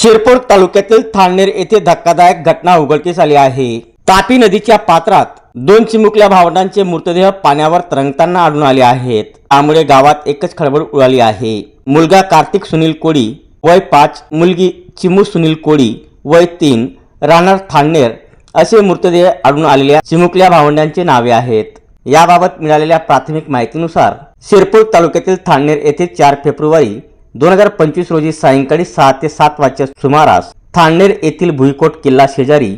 शिरपूर तालुक्यातील थाळनेर येथे धक्कादायक घटना उघडकीस आली आहे. तापी नदीच्या पात्रात दोन चिमुकल्या भावंडांचे मृतदेह पाण्यावर तरंगताना आढळून आले आहेत. त्यामुळे गावात एकच खळबळ उडाली आहे. मुलगा कार्तिक सुनील कोळी वय पाच मुलगी चिमू सुनील कोळी वय तीन राहणार थाळनेर असे मृतदेह आढळून आलेल्या चिमुकल्या भावंडांचे नावे आहेत. याबाबत मिळालेल्या प्राथमिक माहितीनुसार शिरपूर तालुक्यातील थाळनेर येथे चार फेब्रुवारी दोन हजार पंचवीस रोजी सायंकाळी सहा ते सात वाजच्या सुमारास थाळनेर येथील भुईकोट किल्ला शेजारी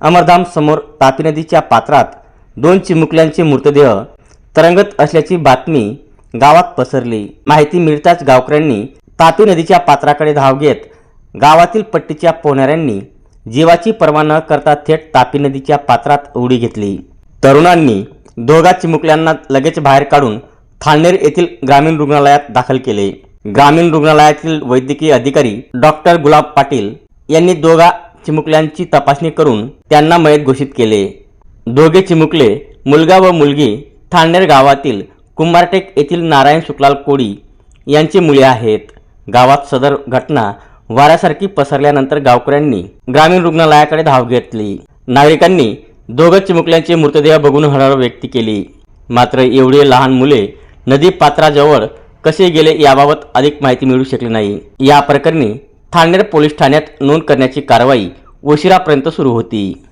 अमरधाम समोर तापी नदीच्या पात्रात दोन चिमुकल्यांचे मृतदेह तरंगत असल्याची बातमी गावात पसरली. माहिती मिळताच गावकऱ्यांनी तापी नदीच्या पात्राकडे धाव घेत गावातील पट्टीच्या पोहणाऱ्यांनी जीवाची पर्वा न करता थेट तापी नदीच्या पात्रात उडी घेतली. तरुणांनी दोघा चिमुकल्यांना लगेच बाहेर काढून थाळनेर येथील ग्रामीण रुग्णालयात दाखल केले. ग्रामीण रुग्णालयातील वैद्यकीय अधिकारी डॉक्टर गुलाब पाटील यांनी दोघा चिमुकल्यांची तपासणी करून त्यांना मयत घोषित केले. दोघे चिमुकले मुलगा व मुलगी थांडेर गावातील कुंभारटेक येथील नारायण शुक्लाल कोळी यांची मुले आहेत. गावात सदर घटना वाऱ्यासारखी पसरल्यानंतर गावकऱ्यांनी ग्रामीण रुग्णालयाकडे धाव घेतली. नागरिकांनी दोघं चिमुकल्यांचे मृतदेह बघून हळहळ व्यक्त केली. मात्र एवढे लहान मुले नदी पात्राजवळ कसे गेले याबाबत अधिक माहिती मिळू शकली नाही. या प्रकरणी ठाणेर पोलीस ठाण्यात नोंद करण्याची कारवाई उशिरापर्यंत सुरू होती.